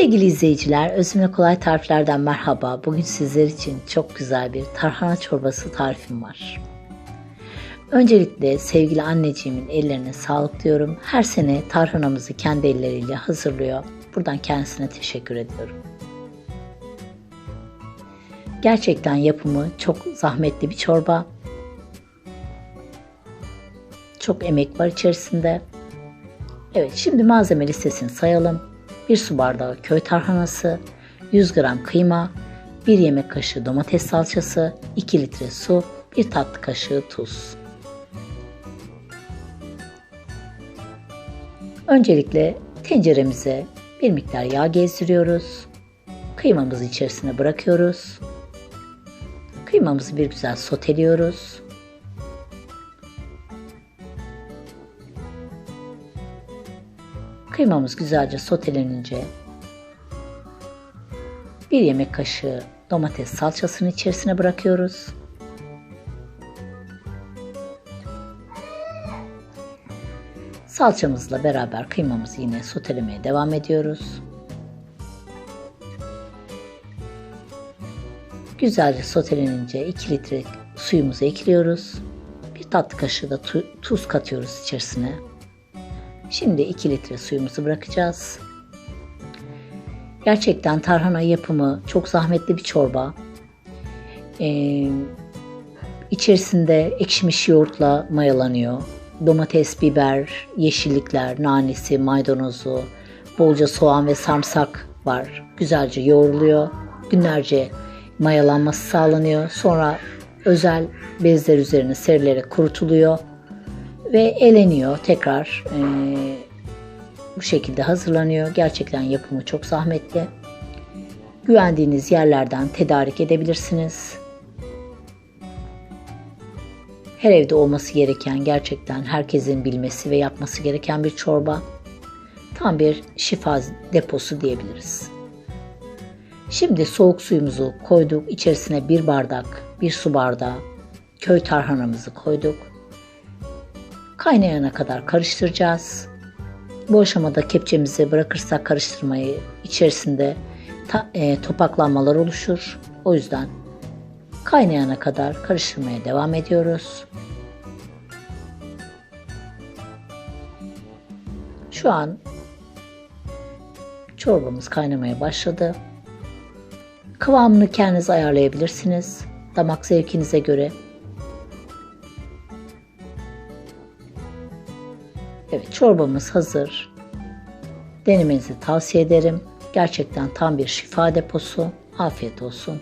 Sevgili izleyiciler, Özümle Kolay Tariflerden merhaba. Bugün sizler için çok güzel bir tarhana çorbası tarifim var. Öncelikle sevgili anneciğimin ellerine sağlık diyorum. Her sene tarhanamızı kendi elleriyle hazırlıyor. Buradan kendisine teşekkür ediyorum. Gerçekten yapımı çok zahmetli bir çorba. Çok emek var içerisinde. Evet şimdi malzeme listesini sayalım. 1 su bardağı köy tarhanası, 100 gram kıyma, 1 yemek kaşığı domates salçası, 2 litre su, 1 tatlı kaşığı tuz. Öncelikle tenceremize bir miktar yağ gezdiriyoruz. Kıymamızı içerisine bırakıyoruz. Kıymamızı bir güzel soteliyoruz. Kıymamız güzelce sotelenince bir yemek kaşığı domates salçasını içerisine bırakıyoruz. Salçamızla beraber kıymamızı yine sotelemeye devam ediyoruz. Güzelce sotelenince 2 litre suyumuzu ekliyoruz. Bir tatlı kaşığı da tuz katıyoruz içerisine. Şimdi 2 litre suyumuzu bırakacağız. Gerçekten tarhana yapımı çok zahmetli bir çorba. Ee, içerisinde ekşimiş yoğurtla mayalanıyor. Domates, biber, yeşillikler, nanesi, maydanozu, bolca soğan ve sarımsak var. Güzelce yoğruluyor. Günlerce mayalanması sağlanıyor. Sonra özel bezler üzerine serilerek kurutuluyor ve eleniyor tekrar e, bu şekilde hazırlanıyor. Gerçekten yapımı çok zahmetli. Güvendiğiniz yerlerden tedarik edebilirsiniz. Her evde olması gereken gerçekten herkesin bilmesi ve yapması gereken bir çorba. Tam bir şifa deposu diyebiliriz. Şimdi soğuk suyumuzu koyduk. İçerisine bir bardak, bir su bardağı köy tarhanamızı koyduk. Kaynayana kadar karıştıracağız. Bu aşamada kepçemizi bırakırsak karıştırmayı içerisinde ta, e, topaklanmalar oluşur. O yüzden kaynayana kadar karıştırmaya devam ediyoruz. Şu an çorbamız kaynamaya başladı. Kıvamını kendiniz ayarlayabilirsiniz. Damak zevkinize göre. Evet çorbamız hazır. Denemenizi tavsiye ederim. Gerçekten tam bir şifa deposu. Afiyet olsun.